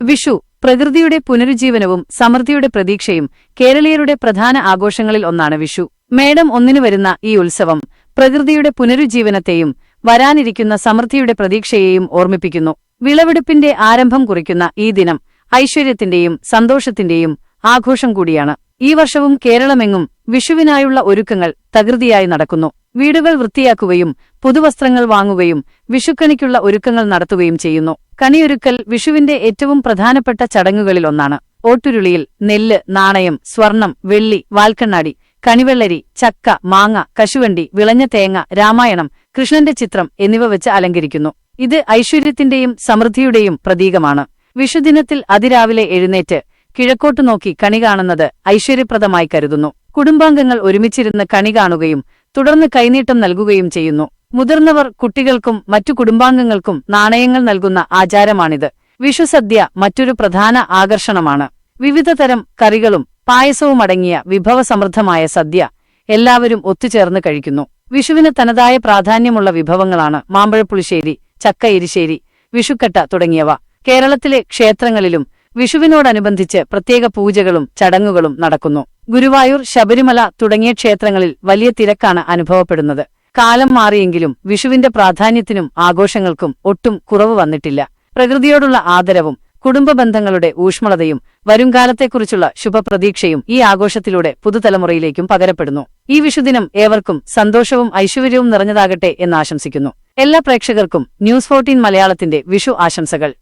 വിഷു പ്രകൃതിയുടെ പുനരുജ്ജീവനവും സമൃദ്ധിയുടെ പ്രതീക്ഷയും കേരളീയരുടെ പ്രധാന ആഘോഷങ്ങളിൽ ഒന്നാണ് വിഷു. മേടം ഒന്നിനു വരുന്ന ഈ ഉത്സവം പ്രകൃതിയുടെ പുനരുജ്ജീവനത്തെയും വരാനിരിക്കുന്ന സമൃദ്ധിയുടെ പ്രതീക്ഷയെയും ഓർമ്മിപ്പിക്കുന്നു. വിളവെടുപ്പിന്റെ ആരംഭം കുറിക്കുന്ന ഈ ദിനം ഐശ്വര്യത്തിന്റെയും സന്തോഷത്തിന്റെയും ആഘോഷം കൂടിയാണ്. ഈ വർഷവും കേരളമെങ്ങും വിഷുവിനായുള്ള ഒരുക്കങ്ങൾ തകൃതിയായി നടക്കുന്നു. വീടുകൾ വൃത്തിയാക്കുകയും പുതുവസ്ത്രങ്ങൾ വാങ്ങുകയും വിഷുക്കണിക്കുള്ള ഒരുക്കങ്ങൾ നടത്തുകയും ചെയ്യുന്നു. കണിയൊരുക്കൽ വിഷുവിന്റെ ഏറ്റവും പ്രധാനപ്പെട്ട ചടങ്ങുകളിലൊന്നാണ്. ഓട്ടുരുളിയിൽ നെല്ല് നാണയം സ്വർണം വെള്ളി വാൽക്കണ്ണാടി കണിവെള്ളരി ചക്ക മാങ്ങ കശുവണ്ടി വിളഞ്ഞ തേങ്ങ രാമായണം കൃഷ്ണന്റെ ചിത്രം എന്നിവ വെച്ച് അലങ്കരിക്കുന്നു. ഇത് ഐശ്വര്യത്തിന്റെയും സമൃദ്ധിയുടെയും പ്രതീകമാണ്. വിഷുദിനത്തിൽ അതിരാവിലെ എഴുന്നേറ്റ് കിഴക്കോട്ടു നോക്കി കണി കാണുന്നത് ഐശ്വര്യപ്രദമായി കരുതുന്നു. കുടുംബാംഗങ്ങൾ ഒരുമിച്ചിരുന്ന് കണി കാണുകയും തുടർന്ന് കൈനീട്ടം നൽകുകയും ചെയ്യുന്നു. മുതിർന്നവർ കുട്ടികൾക്കും മറ്റു കുടുംബാംഗങ്ങൾക്കും നാണയങ്ങൾ നൽകുന്ന ആചാരമാണിത്. വിഷുസദ്യ മറ്റൊരു പ്രധാന ആകർഷണമാണ്. വിവിധതരം കറികളും പായസവും അടങ്ങിയ വിഭവസമൃദ്ധമായ സദ്യ എല്ലാവരും ഒത്തുചേർന്ന് കഴിക്കുന്നു. വിഷുവിന് തനതായ പ്രാധാന്യമുള്ള വിഭവങ്ങളാണ് മാമ്പഴപ്പുളിശ്ശേരി ചക്ക എരിശ്ശേരി വിഷുക്കട്ട തുടങ്ങിയവ. കേരളത്തിലെ ക്ഷേത്രങ്ങളിലും വിഷുവിനോടനുബന്ധിച്ച് പ്രത്യേക പൂജകളും ചടങ്ങുകളും നടക്കുന്നു. ഗുരുവായൂർ ശബരിമല തുടങ്ങിയ ക്ഷേത്രങ്ങളിൽ വലിയ തിരക്കാണ് അനുഭവപ്പെടുന്നത്. കാലം മാറിയെങ്കിലും വിഷുവിന്റെ പ്രാധാന്യത്തിനും ആഘോഷങ്ങൾക്കും ഒട്ടും കുറവ് വന്നിട്ടില്ല. പ്രകൃതിയോടുള്ള ആദരവും കുടുംബ ബന്ധങ്ങളുടെ ഊഷ്മളതയും വരുംകാലത്തെക്കുറിച്ചുള്ള ശുഭപ്രതീക്ഷയും ഈ ആഘോഷത്തിലൂടെ പുതുതലമുറയിലേക്കും പകരപ്പെടുന്നു. ഈ വിഷുദിനം ഏവർക്കും സന്തോഷവും ഐശ്വര്യവും നിറഞ്ഞതാകട്ടെ എന്നാശംസിക്കുന്നു എല്ലാ പ്രേക്ഷകർക്കും ന്യൂസ് ഫോർട്ടീൻ മലയാളത്തിന്റെ വിഷു ആശംസകൾ.